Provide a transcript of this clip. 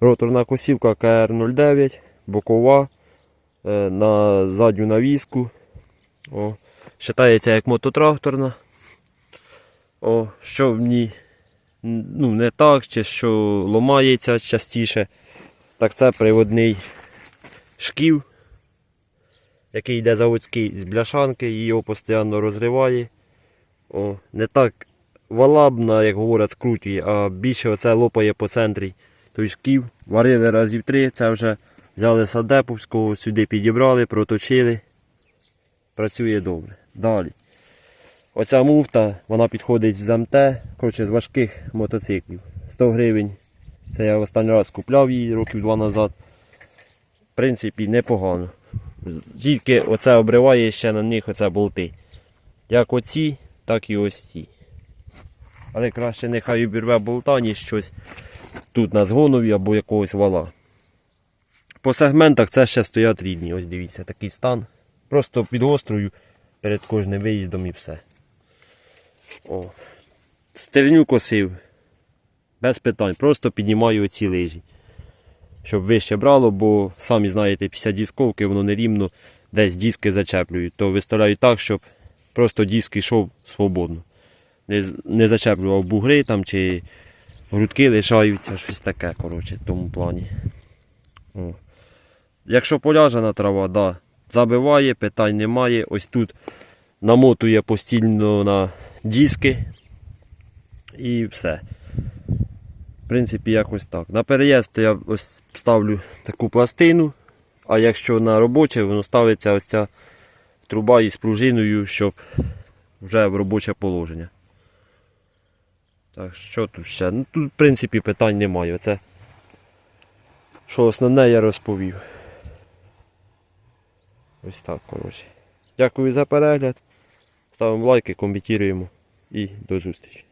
Роторна косівка КР09, бокова е, на задню навіску. О, Считається як мототракторна. О, що в ній ну, не так, чи що ломається частіше. Так це приводний шків, який йде заводський з бляшанки, його постійно розриває. О, не так валабна, як говорять, скрутює, а більше оце лопає по центрі той шків. Варили разів три, це вже взяли садеповського, сюди підібрали, проточили. Працює добре. Далі. Оця муфта, вона підходить з МТ, коротше, з важких мотоциклів. 100 гривень. Це я останній раз купляв її років два назад. В принципі, непогано. Тільки оце обриває ще на них оце болти. Як оці, так і ось ці. Але краще нехай обірве болта, ніж щось тут на згонові або якогось вала. По сегментах це ще стоять рідні. Ось дивіться, такий стан. Просто підгострую перед кожним виїздом і все. О. Стерню косив. Без питань. Просто піднімаю оці лижі. Щоб вище брало, бо самі знаєте, після дисковки воно нерівно десь диски зачеплюють. То виставляю так, щоб просто диск йшов свободно. Не, не зачеплював бугри там чи грудки лишаються, щось таке, коротше, в тому плані. О. Якщо поляжена трава, да, забиває, питань немає. Ось тут намотує постійно на диски і все. В принципі, якось так. На переїзд то я ось ставлю таку пластину, а якщо на робоче, воно ставиться ось ця труба із пружиною, щоб вже в робоче положення. Так, що тут ще? Ну тут, в принципі, питань немає. Оце, що основне я розповів. Ось так, коротше. Дякую за перегляд. Ставимо лайки, коментуємо і до зустрічі.